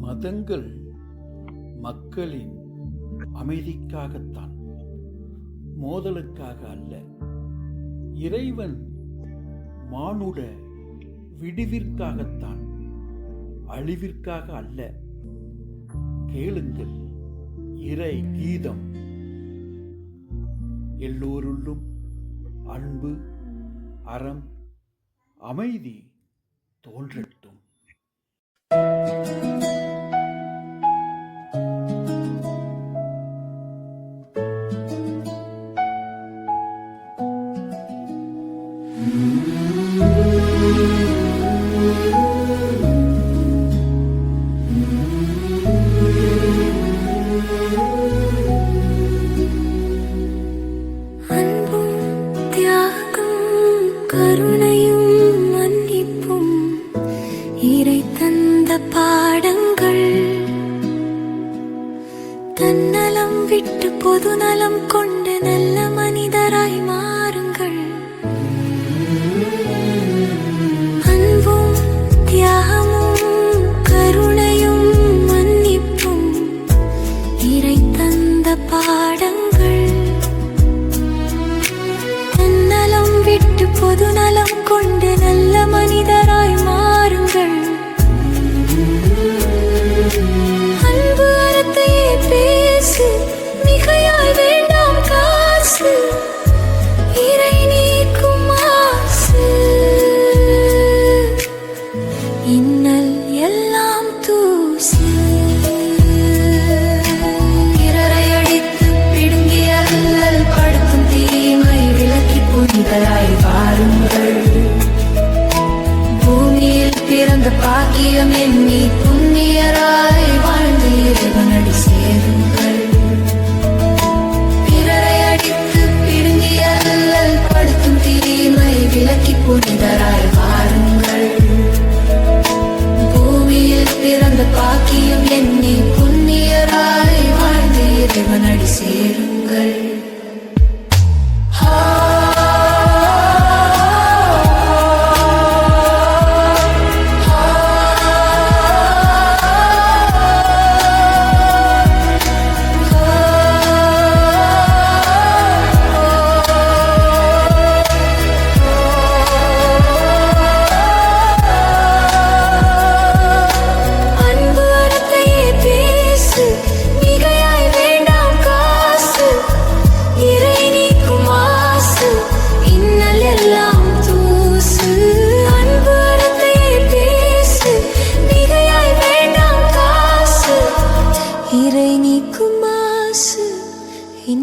மதங்கள் மக்களின் அமைதிக்காகத்தான் மோதலுக்காக அல்ல. இறைவன் மானுட விடுவிற்காகத்தான் அழிவிற்காக அல்ல. கேளுங்கள் இறை கீதம். எல்லோருள்ளும் அன்பு அறம் அமைதி தோன்றட்டும். thank you பாடங்கள். தன்னலம் விட்டு பொதுநலம் கொண்டு பாடங்கள். தன்னலம் விட்டு பொதுநலம் கொண்டு எண்ணி புண்ணியராய் வாழ்ந்து இறைவனடி சேருங்கள். பிறரை அடித்து பிடுங்கிய அல்லல் படுத்தும் தீமை விலக்கி புனிதராய் வாருங்கள். பூமியில் பிறந்த பாக்கியம் எண்ணி புண்ணியராய் வாழ்ந்து இறைவனடி சேருங்கள்.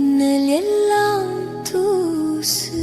മിന്നലെല്ലാം തൂസ്